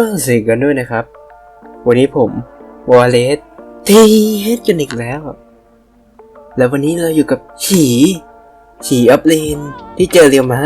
ก็สวัสดีกันด้วยนะครับ วันนี้ผมวอลเลสทีเฮดกันอีกแล้ว แล้ววันนี้เราอยู่กับฉีฉีอัพเลนที่เจอเรียวมะ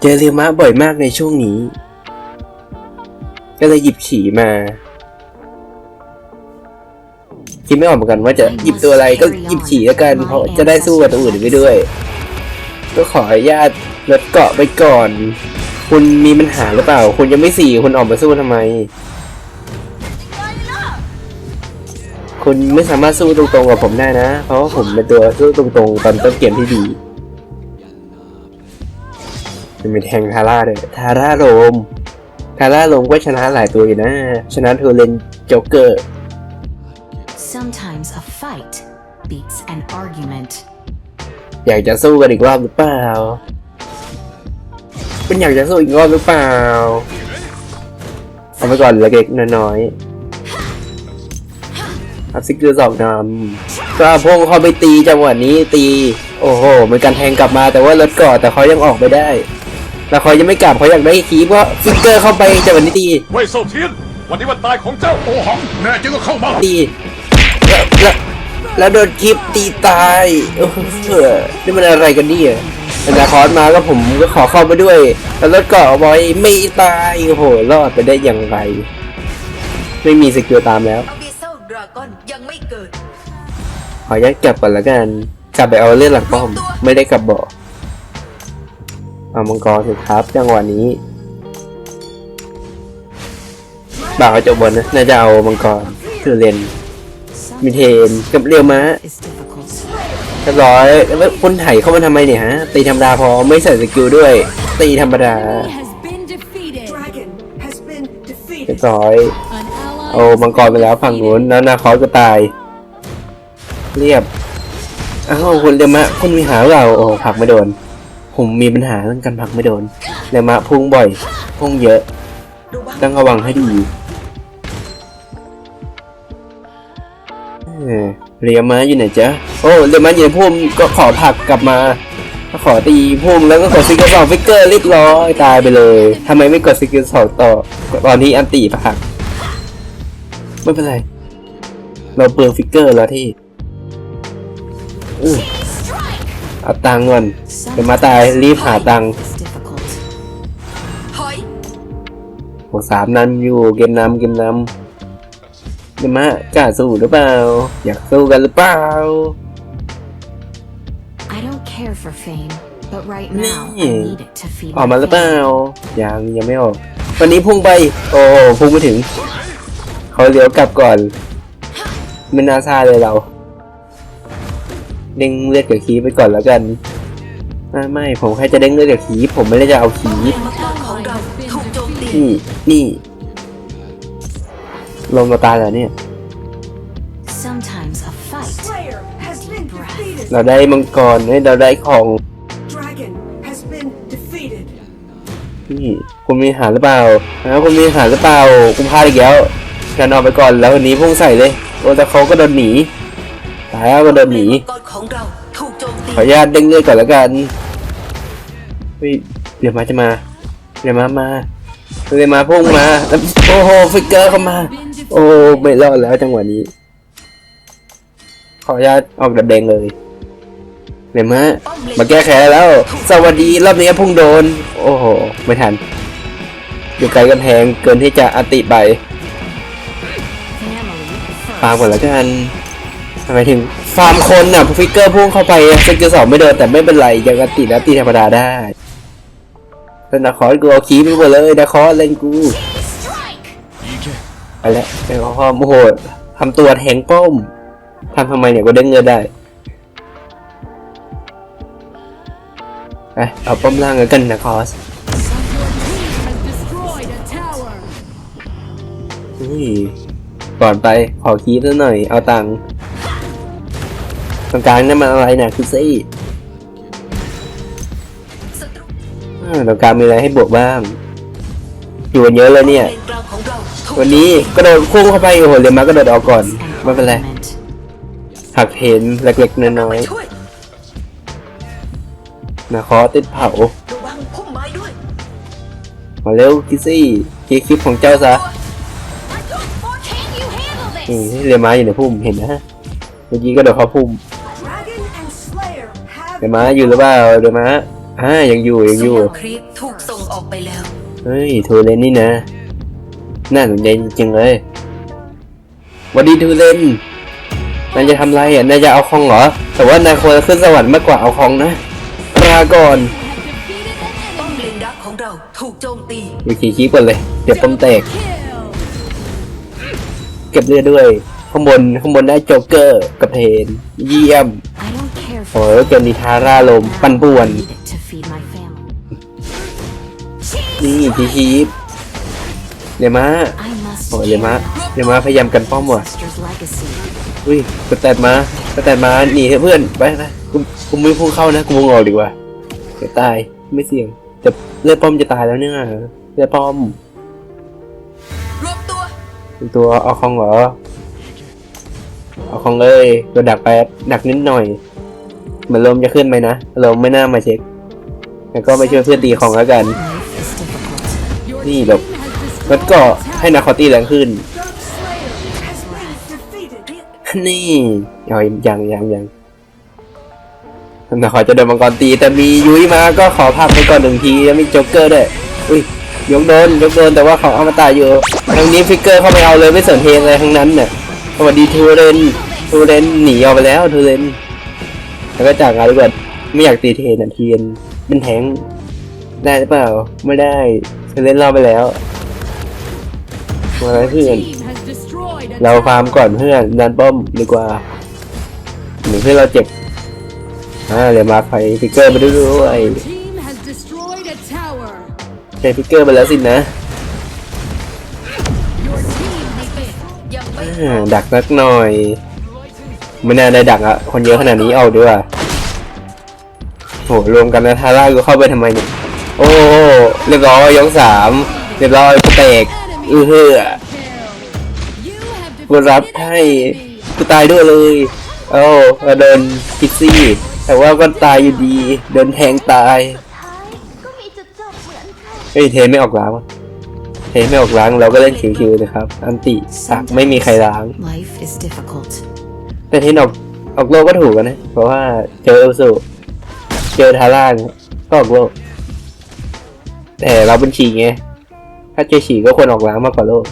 เจอเรียวมะบ่อยมากในช่วงนี้ ก็เลยหยิบฉีมาคิดไม่ออกเหมือนกันว่าจะหยิบตัวอะไรก็หยิบฉีแล้วกัน เพราะจะได้สู้กับตัวอื่นไปด้วย ก็ขออนุญาตลดเกาะไปก่อน คุณมีปัญหาหรือเปล่า คุณยังไม่สี่คุณออกมาสู้ทำไม คุณไม่สามารถสู้ตรงๆกับผมได้นะ เพราะว่าผมเป็นตัวสู้ตรงๆตอนต้นเกมที่ดีจะมีแทงทาร่าเลยทาร่าโรมทาร่าโรมก็ชนะหลายตัวอยู่นะ ชนะเทอร์เลนโจ๊กเกอร์ Sometimes a fight beats an argument. อยากจะสู้กันอีกรอบหรือเปล่า คุณอยากจะสู้อีกรอบหรือเปล่า เอาไปก่อนเล็กๆน้อยๆอัพซิกเกอร์สองนำก็เอาพงเขาไปตีจังหวะนี้ตี โอ้โหเหมือนกันแทงกลับมาแต่ว่ารถก่อแต่เขายังออกไปได้ แล้วเขายังไม่กลับเขาอยากได้คีบเพราะฟิกเกอร์เข้าไปจังหวะนี้ตีเว่ยเซาเทียนวันนี้วันตายของเจ้าโอหังแน่จริงก็เข้ามาตีแล้วแล้วแล้วโดนคลิปตีตายโอ้โหนี่มันอะไรกันเนี่ย แต่นาคอนมาก็ผมก็ขอเข้าไปด้วยแล้วรถเกาะบอยไม่ตายโอ้โหรอดไปได้อย่างไร ไม่มีสกิลตามแล้ว อบิเซลดราก้อนยังไม่เกิด ขออนุญาตกลับก่อนละกัน กลับไปเอาเลือดหลังป้อม ไม่ได้กลับบ่อเอามังกรสิครับจังหวะนี้บ่าวจะบนนะน่าจะเอามังกรคือเลนมีเทนกับเรียวม้า Is difficult. เรียบร้อยแล้วคุณไถเข้ามาทำไมเนี่ยฮะ ตีธรรมดาพอไม่ใส่สกิลด้วย ตีธรรมดา เรียบร้อย An ally เอามังกรไปแล้วฝั่งนู้นแล้วนาคอสก็ตาย เรียบอ้าวคุณเรียวมะคุณมีหาเราโอ้ผลักไม่โดน ผมมีปัญหาเรื่องการผลักไม่โดนเรียมะพุ่งบ่อย พุ่งเยอะ ต้องระวังให้ดี เออ เรียมาอยู่ไหนจ๊ะโอ้เรียมาอยู่ในพุ่มก็ขอผลักกลับมาก็ขอตีพุ่มแล้วก็กดซิกเกอร์สองฟิกเกอร์เรียบร้อยตายไปเลยทำไมไม่กดซิกเกอร์สองต่อตอนที่อันตีผลักไม่เป็นไรเราเปลืองฟิกเกอร์แล้วที่อื้อเอาตังค์ก่อนเดี๋ยวมาตายรีบหาตังค์ Is difficult. ถอยโหสามนำอยู่เกมนำเกมนำเดี๋ ยวมากล้าสู้หรือเปล่า อยากสู้กันหรือเปล่า I don't care for fame, but right Nee. now I need it to feed ออกมา my หรือเปล่า family. ยังยังไม่ออก วันนี้พุ่งไป โอ้พุ่งไม่ถึง เขาเลี้ยวกลับก่อนไม่น่าซาเลยเราเด้งเลือดกับคีบไปก่อนแล้วกัน ไม่ไม่ผมแค่จะเด้งเลือดกับคีบผมไม่ได้จะเอาคีบมั งกรของเราถูกโจมตีนี่นี่ลงมาตายแล้วเนี่ย Sometimes a fight Slayer has been defeated เราได้มังกรเฮ้ยเราได้ของ Dragon has been defeated นี่คุณมีอาหารหรือเปล่านะคุณมีอาหารหรือเปล่าคุณพลาดอีกแล้วกันออกไปก่อนแล้ววันนี้พุ่งใส่เลยโอ้แต่เขาก็โดนหนีตายแล้วก็โดนหนีมังกรของเราถูกโจมตีขออนุญาตเด้งเลือดก่อนแล้วกันเฮ้ยเดี๋ยวมาจะมาเดี๋ยวมามาเดี๋ยวมาพุ่งมาแล้วโอ้โหฟิกเกอร์เข้ามา โอ้ไม่รอดแล้วจังหวะนี้ ขออนุญาตออกดับแดงเลยเดี๋ยวมามาแก้แค้นแล้ว สวัสดีรอบนี้พุ่งโดน โอ้โห ไม่ทัน อยู่ไกลกันแพงเกินที่จะอติไปฟาร์มก่อนแล้วกันทำไมถึงฟาร์มคนอะฟิกเกอร์พุ่งเข้าไปสกิลสองไม่โดนแต่ไม่เป็นไรยังอติแล้วตีธรรมดาได้แต่นาคอสกูเอาคีบไปหมดเลยนาคอสเล่นกู แล้วไอ้ข้อโมโหทำตัวแทงป้อมทำทำไมเนี่ยก็ได้เงินได้ไปเอาป้อมล่างกันนะคอสอุ้ยก่อนไปขอคีบซะหน่อย เอาตังค์ตรงกลางนั่นมันอะไรนี่ยคือซี่ศัตรูอ่าตรงกลางมีอะไรให้บวกบ้างอยู่กันเยอะเลยเนี่ย เลนกลางของเราถูกวันนี้กระโดดพุ่งเข้าไปโอ้โหเรียนมาก็โดดออกก่อน An ไม่เป็นไร argument. หักเห็นเล็กๆน้อยไปช่วยๆนะคอติดเผาระวังพุ่มไม้ด้วยมาเร็วคิซี่เคลียร์คลิปของเจ้าซะ Can you handle นี่เรือม้าอยู่ในพุ่มเห็นนะเมื่อกี้ก็โดดเข้าพุ่ม Dragon and Slayer have เรือม้าอยู่หรือเปล่าเรือม้าอ่ายังอยู่ยังอยู่ครีปถูกส่งออกไปแล้วเฮ้ยทูเลนนี่นะ น่าสนใจจริงๆเลยหวันดีทูเลนนายจะทำไรอะ นายจะเอาคองเหรอ แต่ว่านายควรขึ้นสวรรค์มากกว่าเอาคองนะลาก่อน Have defeated an ป้อม enemy. เลนดักของเราถูกโจมตีวิคีคีก่อนเลย เดี๋ยวป้อมแตก Kill. เก็บเลือดด้วย ข้างบนข้างบนได้โจ๊กเกอร์กับเพน เยี่ยม I don't care โอ้ for ยเกมนีทาร่าลม ปั่นป่วน need it to feed my family. นี่พีคีฟ เดี๋ยวมา I must โอ้ยเดี๋ยวมา carry เดี๋ยวมาพยายามกันป้อม on ว่ะ Master's legacy. อุ้ยกระแตดมากระแตดมาหนีเถอะเพื่อนไปไปกูกูไม่พุ่งเข้านะกูมุ่งออกดีกว่าเดี๋ยวตายไม่เสี่ยงแต่เลือดป้อมจะตายแล้วเนี่ยเลือดป้อมรวบตัวเป็นตัวเอาคองเหรอเอาคองเลยตัวดักไปดักนิดหน่อยเหมือนลมจะขึ้นไหมนะลมไม่น่ามาเช็คแล้วก็ไปช่วยเพื่อนตีของแล้วกัน Life is difficult. Your นี่ team แบบ has แล้วก็ให้นาคอตี้แรงขึ้น นี่เอาอย่างย่างย่างนาคอจะโดนมังกรตี แต่มียุ้ยมาก็ขอพักไปก่อนหนึ่งที แล้วมีโจ๊กเกอร์ด้วยอุ้ยยกโดนยกโดนแต่ว่าเขาเอามาตายอยู่ทางนี้ฟิกเกอร์เข้าไปเอาเลยไม่สนเพลงอะไรทั้งนั้นเนี่ยสวัสดีทูเรนทูเรนหนีออกไปแล้วทูเรนแล้วก็จากงานดีกว่าไม่อยากตีเทนอะเทียนเป็นแทงได้หรือเปล่า ไม่ได้ทูเรนรอดไปแล้ว มาเพื่อน Team has destroyed a เรา tower. ฟาร์มก่อนเพื่อนดันป้อมดีกว่าหนึ่งเพื่อนเราเจ็บอ่าเดี๋ยวมาไฟฟิกเกอร์ไปด้วย Team has destroyed a tower. ใช้ฟิกเกอร์ไปแล้วสินะ Your team has been ยังไม่อ่าดักสักหน่อยไม่น่าได้ดักอะคนเยอะขนาดนี้เอาดีกว่าโหรวมกันนะทาร่ากูเข้าไปทำไมเนี่ยโอ้เรียบร้อยยกสามเรียบร้อยกูแตก อือเฮือกูรับให้กูตายด้วยเลยเอ้ามาโดนคิกซี่ แต่ว่าก็ตายอยู่ดีโดนแทงตายเฮ้ยเทไม่ออกล้างเทไม่ออกล้างเราก็เล่นชิวๆนะครับ อันติสักไม่มีใครล้าง แต่เทนออกออกโลกก็ถูกกันนะ เพราะว่าเจอเอลสูเจอทาร่าก็ออกโลกแต่เราเป็นฉีไง ถ้าเจอฉีกก็ควรออกล้างมากกว่าโลก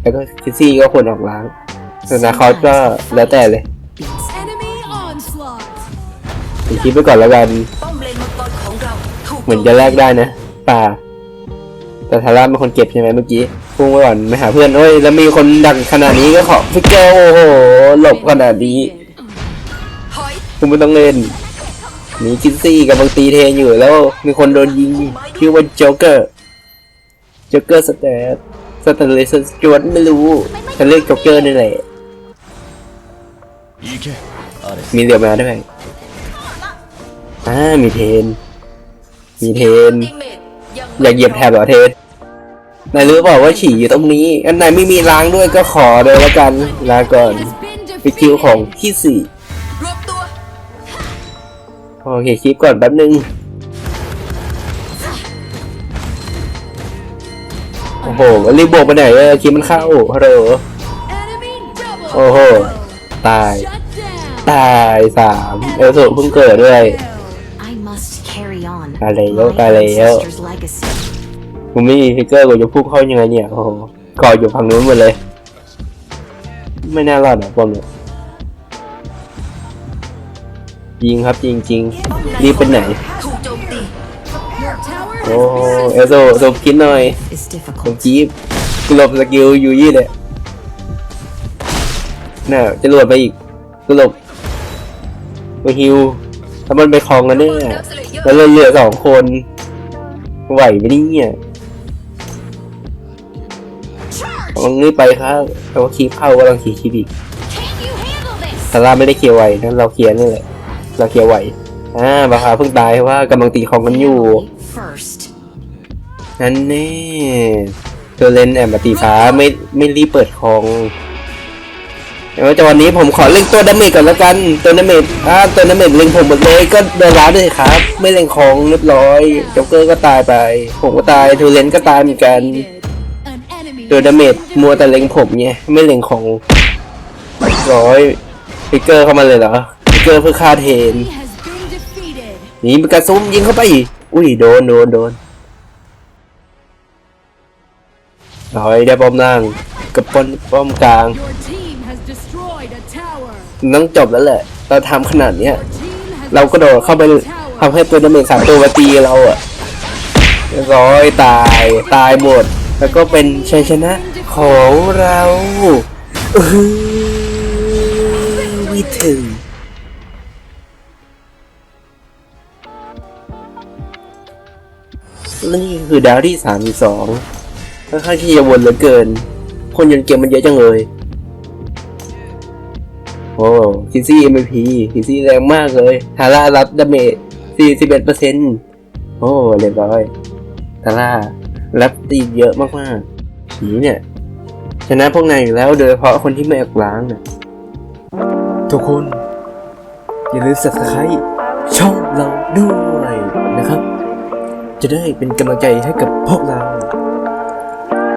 แล้วก็คิกซี่ก็ควรออกล้างส่วนนาคอสก็แล้วแต่เลย Enemy onslaught. ผมคิดไปก่อนแล้วกันป้อมเลนมังกรของเราถูกเหมือนจะแลกได้นะป่า แต่ทาร่าเป็นคนเก็บใช่ไหมเมื่อกี้พุ่งไปก่อนไม่หาเพื่อนเอ้ยแล้วมีคนดักขนาดนี้ก็ขอฟิกเกอร์โอ้โหหลบขนาดนี้ถอยคุณไม่ต้องเล่น หนีคินซี่กับบางตีเทนอยู่แล้วมีคนโดนยิงชื่อว่าโจ๊กเกอร์โจ๊กเกอร์สเตทสเตเลสจวนไม่รู้ฉันเรียกโจ๊กเกอร์นี่แหละมีเรือมาด้วยอ่ามีเทน มีเทนติเมตยังอยากเหยียบแถบเหรอเทนนายรู้เปล่าว่าฉี่อยู่ตรงนี้อันไหนไม่มีล้างด้วยก็ขอเลยแล้วกันลาก่อน Has been ฟิกคิว defeated. ของที่สี่รวบตัว โอเคคลิปก่อนแป๊บนึง โอ้โหรีบโบกไปไหนเออคลิปมันเข้าฮัลโหล Enemy double. โอ้โห ตาย Shut down. ตายสามเอลสูเพิ่งเกิดด้วย I must carry on ตายแล้ว my ตายแล้ว ancestors' legacy. กูไม่มีฟิกเกอร์กูจะพุ่งเข้ายังไงเนี่ย โอ้โหกออยู่ฝั่งนู้นหมดเลย ไม่น่ารอดอะพวกเนี้ย ยิงครับจริงจริงป้อมๆรีบไปไหนถูกโจมตี Your tower โอ้ has เอลสูสูคิดหน่อย Is ผม difficult. จี๊บกูหลบสกิลยูยี่เลยน่ะจะหลวดไปอีกกูหลบกูฮิวถ้ามันไปคลองกันเนี่ยแล้วเราเหลือสองคนไหวไหมเนี่ยกำลังนี่ไปครับแต่ว่าคีบเข้ากำลังขี่คีบอีก Can you handle this? ซาร่าไม่ได้เคลียร์ไหวนั่นเราเคลียร์นี่แหละ เราเคลียร์ไหวอ่าบาคาเพิ่งตายเพราะว่ากำลังตีของกันอยู่ Family First. นั่นแน่เธอเล่นแอมบัตีฟ้าไม่ไม่รีบเปิดของแต่ว่าจังหวะนี้ผมขอเล่งตัวดาเมจก่อนแล้วกัน ตัวดาเมจอ่าตัวดาเมจเล็งผมหมดเลยก็เดินร้านเลยครับ ไม่เล็งของเรียบร้อยจ็อกเกอร์ก็ตายไป ผมก็ตายทูเลนก็ตายเหมือนกัน Defeated. An enemy ตัวดาเมจ defeated. มัวแต่เล็งผมไงไม่เล็งของร้อยฟิกเกอร์เข้ามาเลยเหรอฟิก เกอร์เพื่อฆ่าเทน He has been defeated. หนี่เป็นกระซุ่มยิงเข้าไปอีกอุ้ยโดนโดนโดนร้อยได้ป้อมล่างกับป้อมป้อมกลาง Your team has destroyed a tower. ต้องจบแล้วแหละ เราทำขนาดเนี้ย Your team has เราก็โดดเข้าไป destroyed a tower. ทำให้ตัวดาเมจสามตัวมาตีเราอะเรียบร้อยตายตายหมด แล้วก็เป็นชัยชนะของเราอื้อหือวิถึง นี่คือดาวที่สามสองค่อนข้างที่จะวนเหลือเกิน คนยนเกมมันเยอะจังเลย โอ้คิซี่ MVP คิซี่แรงมากเลยทาร่ารับดาเมจ41%โอ้เรียบร้อยทาร่ารับตีเยอะมากๆผีเนี่ยชนะพวกนายอยู่แล้วโดยเฉพาะคนที่ไม่ออกล้างนะทุกคน อย่าลืม subscribe ช่องเราด้วยนะครับ จะได้เป็นกำลังใจให้กับพวกเรา